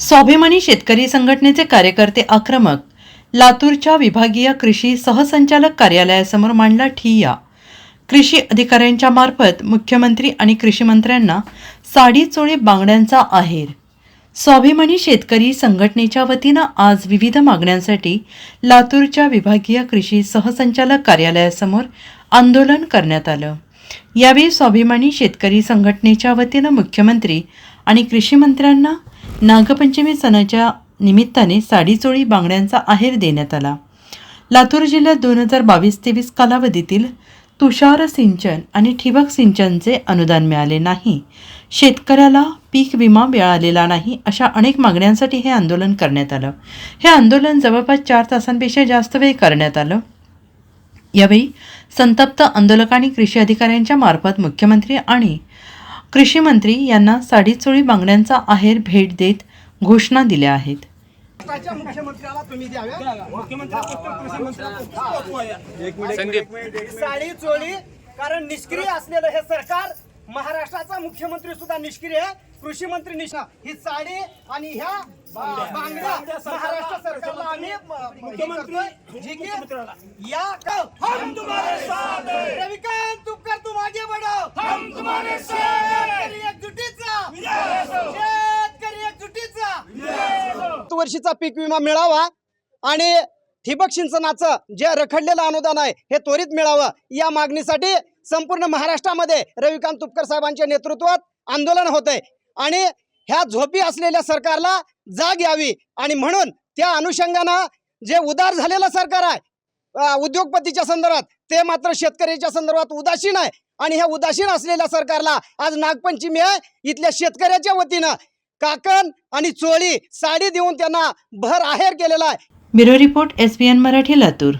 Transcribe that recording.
स्वाभिमानी शेतकरी संघटनेचे कार्यकर्ते आक्रमक लातूरच्या विभागीय कृषी सहसंचालक कार्यालयासमोर मांडला ठिय्या. कृषी अधिकाऱ्यांच्या मार्फत मुख्यमंत्री आणि कृषीमंत्र्यांना साडी चोळी बांगड्यांचा आहेर. स्वाभिमानी शेतकरी संघटनेच्या वतीनं आज विविध मागण्यांसाठी लातूरच्या विभागीय कृषी सहसंचालक कार्यालयासमोर आंदोलन करण्यात आलं. यावेळी स्वाभिमानी शेतकरी संघटनेच्या वतीनं मुख्यमंत्री आणि कृषीमंत्र्यांना नागपंचमी सणाच्या निमित्ताने साडीचोळी बांगड्यांचा आहेर देण्यात आला. लातूर जिल्ह्यात दोन हजार बावीस तेवीस कालावधीतील तुषार सिंचन आणि ठिबक सिंचनचे अनुदान मिळाले नाही. शेतकऱ्याला पीक विमा मिळालेला नाही अशा अनेक मागण्यांसाठी हे आंदोलन करण्यात आलं. हे आंदोलन जवळपास चार तासांपेक्षा जास्त वेळ करण्यात आलं. यावेळी संतप्त आंदोलकांनी कृषी अधिकाऱ्यांच्या मार्फत मुख्यमंत्री आणि कृषी मंत्री यांना साडीचोळी बांगड्यांचा आहेर भेट देत घोषणा दिल्या आहेत. महाराष्ट्राच्या मुख्यमंत्र्याला तुम्ही द्याव्या? संदीप. साडी चोळी कारण निष्क्रिय असलेलं हे सरकार महाराष्ट्राचा मुख्यमंत्री सुद्धा निष्क्रिय आहे. कृषी मंत्री निष्ठा. ही साडी आणि ह्या बांगड्या. महाराष्ट्र सरकारला आम्ही मुख्यमंत्री जी की या रविकांत वर्षीचा पीक विमा मिळावा आणि ठिबक सिंचनाचं जे रखडलेलं अनुदान आहे हे त्वरित मिळावं. या मागणीसाठी संपूर्ण महाराष्ट्रामध्ये रविकांत तुपकर साहेबांच्या नेतृत्वात आंदोलन होत आहे आणि ह्या झोपी असलेल्या सरकारला जाग यावी आणि म्हणून त्या अनुषंगानं जे उदार झालेलं सरकार आहे उद्योगपतीच्या संदर्भात ते मात्र शेतकऱ्याच्या संदर्भात उदासीन आहे. आणि ह्या उदासीन असलेल्या सरकारला आज नागपंचमी आहे. इथल्या शेतकऱ्याच्या वतीनं काकण आणि चोळी साडी देऊन त्यांना भर आहेर केलेला आहे. Bureau report S B N Marathi Latur.